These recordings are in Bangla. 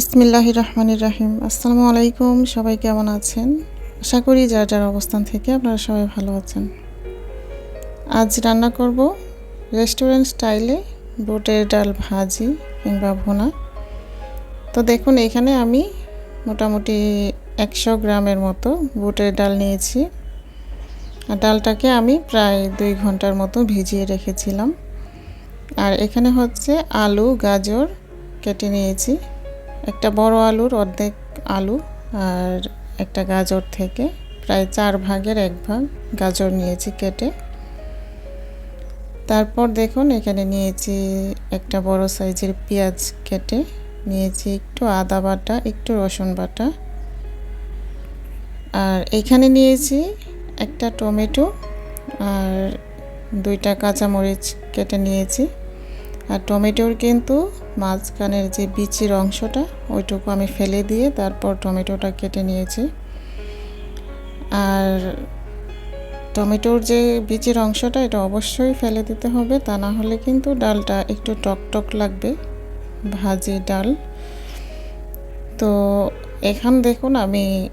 বিসমিল্লাহ রহমানির রাহিম। আসসালামু আলাইকুম, সবাই কেমন আছেন? আশা করি যার যার অবস্থান থেকে আপনারা সবাই ভালো আছেন। আজ রান্না করব রেস্টুরেন্ট স্টাইলে বুটের ডাল ভাজি কিংবা ভুনা। তো দেখুন, এখানে আমি মোটামুটি একশো গ্রামের মতো বুটের ডাল নিয়েছি। আর ডালটাকে আমি প্রায় দুই ঘণ্টার মতো ভিজিয়ে রেখেছিলাম। আর এখানে হচ্ছে আলু, গাজর কেটে নিয়েছি। একটা বড় আলুর অর্ধেক আলু আর একটা গাজর থেকে প্রায় চার ভাগের এক ভাগ গাজর নিয়েছি কেটে। তারপর দেখুন এখানে নিয়েছি একটা বড় সাইজের পেঁয়াজ কেটে, নিয়েছি একটু আদা বাটা, একটু রসুন বাটা। আর এখানে নিয়েছি একটা টমেটো আর দুইটা কাঁচামরিচ কেটে নিয়েছি। আর টমেটোর কিন্তু মাঝখানের যে বিচির অংশটা, ওইটুকু আমি ফেলে দিয়ে তারপর টমেটোটা কেটে নিয়েছি। আর টমেটোর যে বিচির অংশটা, এটা অবশ্যই ফেলে দিতে হবে। তা না হলে কিন্তু ডালটা একটু টক টক লাগবে, ভাজি ডাল। তো এখান দেখুন, আমি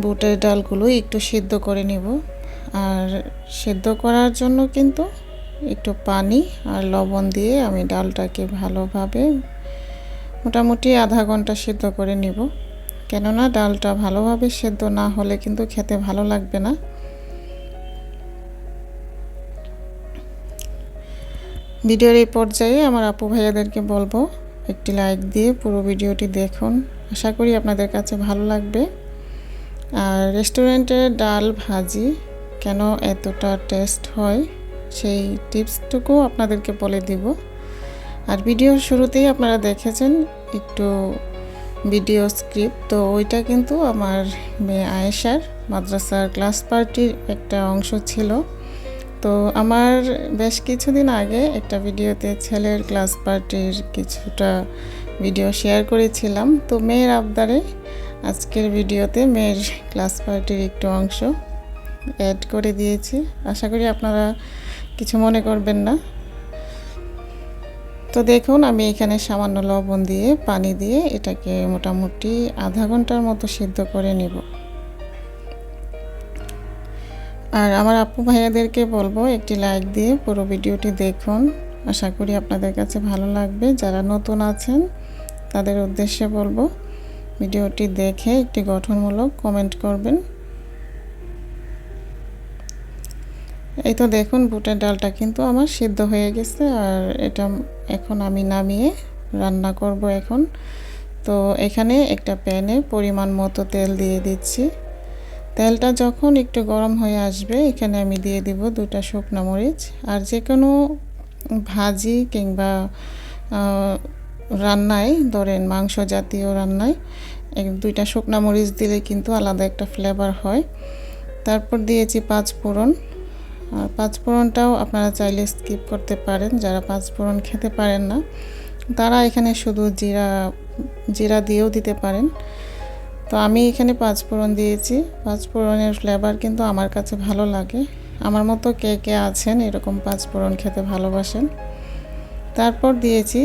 বুটের ডালগুলো একটু সিদ্ধ করে নিব। আর সিদ্ধ করার জন্য কিন্তু একটু পানি আর লবণ দিয়ে আমি ডালটাকে ভালোভাবে মোটামুটি আধা ঘণ্টা সিদ্ধ করে নিব। কেননা ডালটা ভালোভাবে সেদ্ধ না হলে কিন্তু খেতে ভালো লাগবে না। ভিডিওর এই পর্যায়ে আমার আপু ভাইয়াদেরকে বলব, একটি লাইক দিয়ে পুরো ভিডিওটি দেখুন। আশা করি আপনাদের কাছে ভালো লাগবে। আর রেস্টুরেন্টের ডাল ভাজি কেন এতটা টেস্ট হয় সেই টিপসটুকু আপনাদেরকে বলে দিব। আর ভিডিওর শুরুতেই আপনারা দেখেছেন একটু ভিডিও স্ক্রিপ্ট, তো ওইটা কিন্তু আমার মেয়ে আয়েশার মাদ্রাসার ক্লাস পার্টির একটা অংশ ছিল। তো আমার বেশ কিছুদিন আগে একটা ভিডিওতে ছেলের ক্লাস পার্টির কিছুটা ভিডিও শেয়ার করেছিলাম। তো মেয়ের আবদারে আজকের ভিডিওতে মেয়ের ক্লাস পার্টির একটু অংশ অ্যাড করে দিয়েছি। আশা করি আপনারা কিছু মনে করবেন না। তো দেখুন, আমি এখানে সামান্য লবণ দিয়ে, পানি দিয়ে এটাকে মোটামুটি আধা ঘণ্টার মতো সিদ্ধ করে নিব। আর আমার আপু ভাইয়াদেরকে বলব, একটি লাইক দিয়ে পুরো ভিডিওটি দেখুন। আশা করি আপনাদের কাছে ভালো লাগবে। যারা নতুন আছেন, তাদের উদ্দেশ্যে বলব, ভিডিওটি দেখে একটি গঠনমূলক কমেন্ট করবেন। এই তো দেখুন বুটের ডালটা কিন্তু আমার সিদ্ধ হয়ে গেছে আর এটা এখন আমি নামিয়ে রান্না করব এখন। তো এখানে একটা প্যানে পরিমাণ মতো তেল দিয়ে দিচ্ছি। তেলটা যখন একটু গরম হয়ে আসবে, এখানে আমি দিয়ে দিব দুটা শুকনো মরিচ আর যে কোনো ভাজি কিংবা রান্নায়, ধরেন মাংস জাতীয় রান্নায় দুইটা শুকনা মরিচ দিলে কিন্তু আলাদা একটা ফ্লেভার হয়। তারপর দিয়েছি পাঁচ ফোড়ন। আর পাঁচফোড়নটাও আপনারা চাইলে স্কিপ করতে পারেন, যারা পাঁচফোড়ন খেতে পারেন না, তারা এখানে শুধু জিরা জিরা দিয়েও দিতে পারেন। তো আমি এখানে পাঁচফোড়ন দিয়েছি পাঁচফোড়নের ফ্লেভার কিন্তু আমার কাছে ভালো লাগে। আমার মতো কে কে আছেন এরকম পাঁচফোড়ন খেতে ভালোবাসেন? তারপর দিয়েছি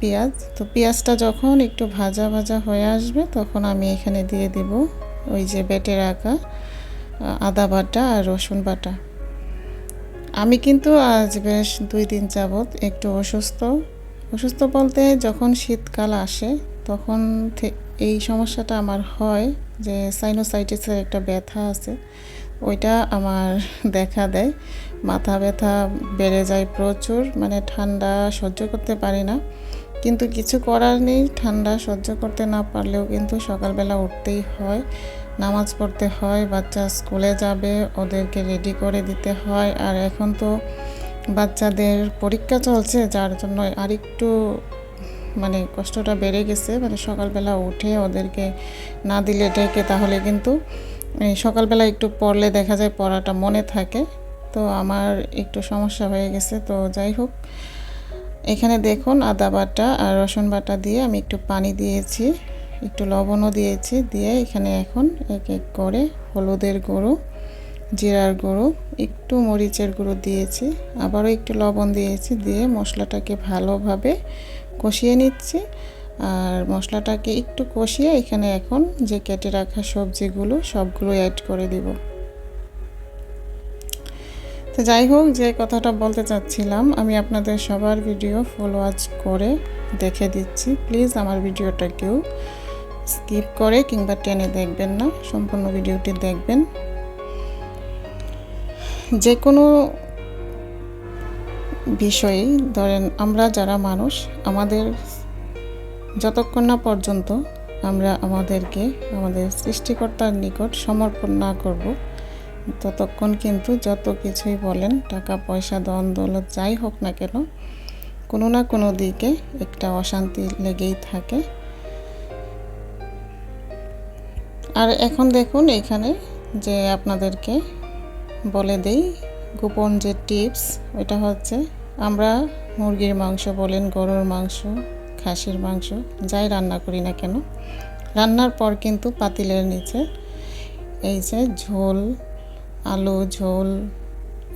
পেঁয়াজ, তো পেঁয়াজটা যখন একটু ভাজা ভাজা হয়ে আসবে, তখন আমি এখানে দিয়ে দিব ওই যে বেটে রাখা আদা বাটা আর রসুন বাটা। আমি কিন্তু আজ বেশ দুই দিন যাবৎ একটু অসুস্থ। অসুস্থ বলতে যখন শীতকাল আসে, তখন এই সমস্যাটা আমার হয় যে সাইনোসাইটিসের একটা ব্যথা আছে, ওইটা আমার দেখা দেয়। মাথা ব্যথা বেড়ে যায় প্রচুর মানে ঠান্ডা সহ্য করতে পারি না। কিন্তু কিছু করার নেই, ঠান্ডা সহ্য করতে না পারলেও কিন্তু সকালবেলা উঠতেই হয়। নামাজ পড়তে হয়, বাচ্চা স্কুলে যাবে, ওদেরকে রেডি করে দিতে হয়। আর এখন তো বাচ্চাদের পরীক্ষা চলছে, যার জন্য আরেকটু মানে কষ্টটা বেড়ে গেছে। মানে সকালবেলা উঠে ওদেরকে না দিলে ডেকে, তাহলে কিন্তু সকালবেলা একটু পড়লে দেখা যায় পড়াটা মনে থাকে। তো আমার একটু সমস্যা হয়ে গেছে। তো যাই হোক, এখানে দেখুন আদা বাটা আর রসুন বাটা দিয়ে আমি একটু পানি দিয়েছি। একটু লবণও দিয়েছি, দিয়ে এখানে এখন এক এক করে হলুদের গুঁড়ো, জিরার গুঁড়ো, একটু মরিচের গুঁড়ো দিয়েছি, আবারও একটু লবণ দিয়েছি, দিয়ে মশলাটাকে ভালোভাবে কষিয়ে নিচ্ছি। আর মশলাটাকে একটু কষিয়ে এখানে এখন যে কেটে রাখা সবজিগুলো, সবগুলো অ্যাড করে দিব। তো যাই হোক, যে কথাটা বলতে চাচ্ছিলাম, আমি আপনাদের সবার ভিডিও ফুল ওয়াচ করে দেখে দিচ্ছি। প্লিজ আমার ভিডিওটা কেউ স্কিপ করে কিংবা টেনে দেখবেন না, সম্পূর্ণ ভিডিওটি দেখবেন। যে কোনো বিষয়েই, ধরেন আমরা যারা মানুষ, আমাদের যতক্ষণ না পর্যন্ত আমরা আমাদেরকে, আমাদের সৃষ্টিকর্তার নিকট সমর্পণ না করব, ততক্ষণ কিন্তু যত কিছুই বলেন, টাকা, পয়সা দন দৌলত, যাই হোক না কেন, কোনো না কোনো দিকে একটা অশান্তি লেগেই থাকে। আর এখন দেখুন এখানে যে আপনাদেরকে বলে দেই গোপন যে টিপস, ওইটা হচ্ছে আমরা মুরগির মাংস বলেন, গরুর মাংস, খাসির মাংস, যাই রান্না করি না কেন, রান্নার পর কিন্তু পাতিলের নিচে এই যে ঝোল, আলু, ঝোল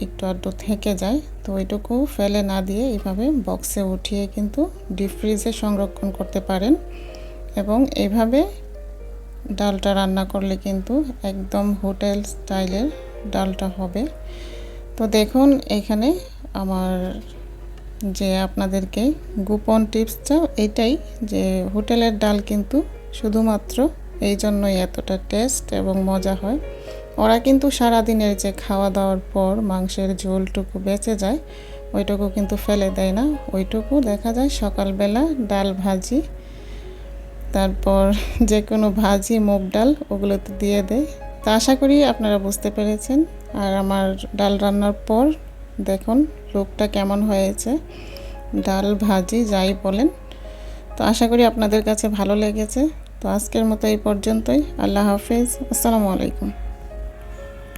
একটু আধটু থেকে যায়, তো ওইটুকু ফেলে না দিয়ে এইভাবে বক্সে উঠিয়ে কিন্তু ডিপ ফ্রিজে সংরক্ষণ করতে পারেন এবং এইভাবে ডালটা রান্না করলে কিন্তু একদম হোটেল স্টাইলের ডালটা হবে। তো দেখুন, এখানে আমার যে আপনাদেরকে গোপন টিপসটা, এটাই যে হোটেলের ডাল কিন্তু শুধুমাত্র এই জন্যই এতটা টেস্ট এবং মজা হয়। ওরা কিন্তু সারাদিনের যে খাওয়া দাওয়ার পর মাংসের ঝোলটুকু বেঁচে যায়, ওইটুকু কিন্তু ফেলে দেয় না। ওইটুকু দেখা যায় সকালবেলা ডাল ভাজি তারপর যে কোনো ভাজি, মুগ ডাল, ওগুলোতে দিয়ে দেয় তা আশা করি আপনারা বুঝতে পেরেছেন। আর আমার ডাল রান্নার পর দেখুন লুকটা কেমন হয়েছে। ডাল, ভাজি, যাই বলেন। তো আশা করি আপনাদের কাছে ভালো লেগেছে। তো আজকের মতো এই পর্যন্তই। আল্লাহ হাফেজ। আসসালামু আলাইকুম।